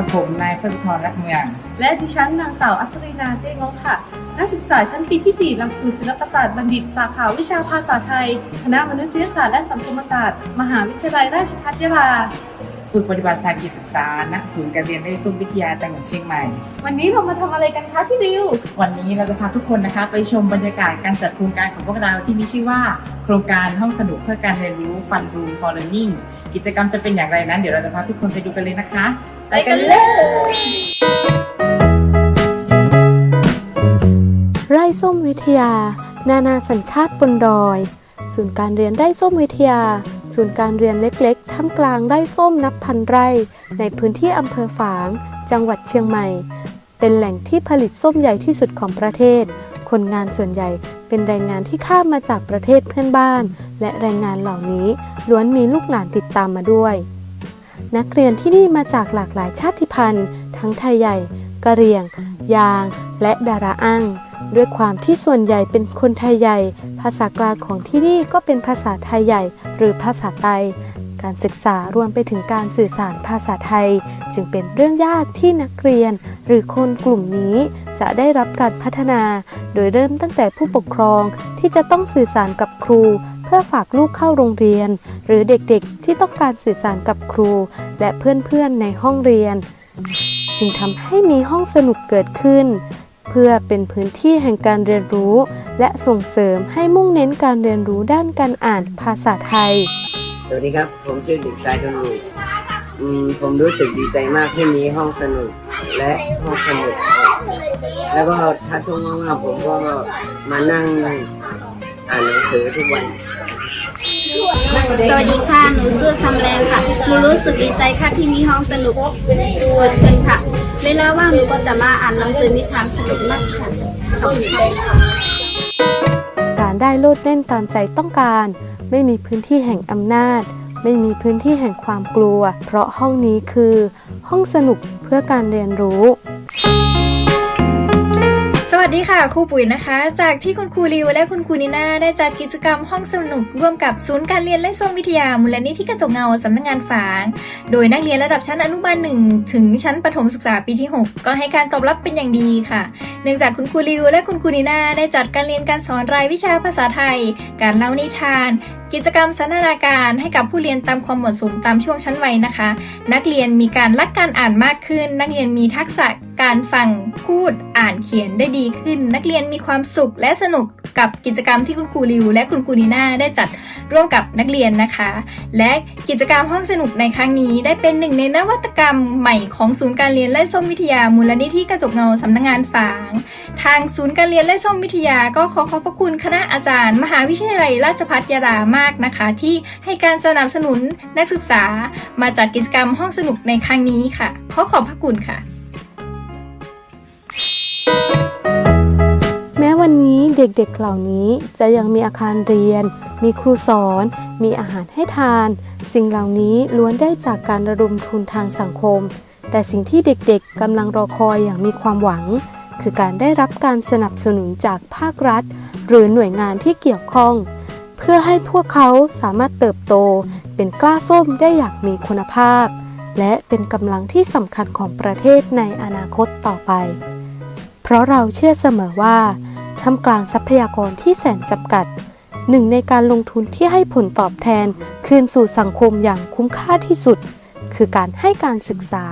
วัสดีครับกับผมนายพศธรรักเมือง และดิฉันนางสาวอัศรินาเจงงค่ะ นักศึกษาชั้นปีที่ 4 หลักสูตรศิลปศาสตร์บัณฑิต สาขาวิชาภาษาไทย คณะมนุษยศาสตร์และสังคมศาสตร์ มหาวิทยาลัยราชภัฏยะลาฝึกปฏิบัติศาสตร์กิจศึกษา ณ ศูนย์การเรียนไร้ซุ้มวิทยาจังหวัดเชียงใหม่ วันนี้เรามาทำอะไรกันคะพี่ดิว วันนี้เราจะพาทุกคนนะคะ ไปชมบรรยากาศการจัดโครงการของพวกเราที่มีชื่อว่า โครงการห้องสนุกเพื่อการเรียนรู้ Fun Room for Learning กิจกรรมจะเป็นอย่างไรนั้น เดี๋ยวเราจะพาทุกคนไปดูกันเลยนะคะ ไปกันเลย ไร่ส้มวิทยา นานาสัญชาติบนดอย ศูนย์การเรียนไร่ส้มวิทยา ศูนย์การเรียนเล็กๆ ท่ามกลางไร่ส้มนับพันไร่ ในพื้นที่อำเภอฝาง จังหวัดเชียงใหม่ เป็นแหล่งที่ผลิตส้มใหญ่ที่สุดของประเทศ คนงานส่วนใหญ่เป็นแรงงานที่ข้ามมาจากประเทศเพื่อนบ้าน และแรงงานเหล่านี้ล้วนมีลูกหลานติดตามมาด้วย นักเรียนที่นี่มาจากหลากหลายชาติพันธุ์ ทั้งไทยใหญ่กะเหรี่ยง ยาง และดาราอังด้วยความที่ส่วนใหญ่เป็นคนไทยใหญ่ ภาษากลางของที่นี่ก็เป็นภาษาไทยใหญ่ หรือภาษาไทย การศึกษารวมไปถึงการสื่อสารภาษาไทย จึงเป็นเรื่องยากที่นักเรียน หรือคนกลุ่มนี้จะได้รับการพัฒนา โดยเริ่มตั้งแต่ผู้ปกครองที่จะต้องสื่อสารกับครู พื่อฝากลูกเข้าโรงเรียน หรือเด็กๆที่ต้องการสื่อสารกับครู และเพื่อนๆในห้องเรียน จึงทำให้มีห้องสนุกเกิดขึ้น เพื่อเป็นพื้นที่แห่งการเรียนรู้ และส่งเสริมให้มุ่งเน้นการเรียนรู้ด้านการอ่านภาษาไทย สวัสดีครับ ผมชื่อเด็กชายธนูอืมผมรู้สึกดีใจมากที่มีห้องสนุกและห้องสนุกแล้วก็ถ้าช่วงว่างๆผมก็มานั่งอ่านหนังสือทุกวัน สวัสดีค่ะหนูชื่อคำแรงค่ะหนูรู้สึกดีใจค่ะที่มีห้องสนุกเกิดขึ้นค่ะ เวลาว่างหนูก็จะมาอ่านหนังสือนิทานสนุกมากค่ะขอบคุณค่ะการได้โลดเล่นตามใจต้องการ ไม่มีพื้นที่แห่งอำนาจ ไม่มีพื้นที่แห่งความกลัว เพราะห้องนี้คือ ห้องสนุกเพื่อการเรียนรู้ส วัสดีค่ะครูปุ๋ยนะคะ จากที่คุณครูริวและคุณครูนิน่าได้จัดกิจกรรมห้องสนุกร่วมกับศูนย์การเรียนและส้มวิทยามูลนิธิกระจกเงาสำนักงานฝาง โดยนักเรียนระดับชั้นอนุบาลหนึ่งถึงชั้นประถมศึกษาปีที่ 6 ก็ให้การตอบรับเป็นอย่างดีค่ะ เนื่องจากคุณครูริวและคุณครูนิน่าได้จัดการเรียนการสอนรายวิชาภาษาไทย การเล่านิทาน กิจกรรมสันทนาการให้กับผู้เรียนตามความเหมาะสมตามช่วงชั้นวัยนะคะ นักเรียนมีการรักการอ่านมากขึ้น นักเรียนมีทักษะการฟังพูดอ่านเขียนได้ดีขึ้น นักเรียนมีความสุขและสนุก กับกิจกรรมที่คุณครูริว และคุณครูนีน่าได้จัดร่วมกับนักเรียนนะคะ และกิจกรรมห้องสนุกในครั้งนี้ ได้เป็นหนึ่งในนวัตกรรมใหม่ของศูนย์การเรียนและส้มวิทยามูลนิธิกระจกเงาสำนักงานฝาง ทางศูนย์การเรียนและส้มวิทยาก็ขอขอบพระคุณคณะอาจารย์ มหาวิทยาลัยราชภัฏยาดามากนะคะ ที่ให้การสนับสนุนนักศึกษา มาจัดกิจกรรมห้องสนุกในครั้งนี้ค่ะ ขอขอบพระคุณค่ะ เด็กๆเหล่านี้จะยังมีอาคารเรียน มีครูสอน มีอาหารให้ทาน สิ่งเหล่านี้ล้วนได้จากการระดมทุนทางสังคม แต่สิ่งที่เด็กๆกำลังรอคอยอย่างมีความหวัง คือการได้รับการสนับสนุนจากภาครัฐ หรือหน่วยงานที่เกี่ยวข้อง เพื่อให้พวกเขาสามารถเติบโต เป็นกล้าส้มได้อย่างมีคุณภาพ และเป็นกำลังที่สำคัญของประเทศในอนาคตต่อไป เพราะเราเชื่อเสมอว่า ท่ามกลางทรัพยากรที่แสนจำกัด หนึ่งในการลงทุนที่ให้ผลตอบแทน คืนสู่สังคมอย่างคุ้มค่าที่สุด คือการให้การศึกษา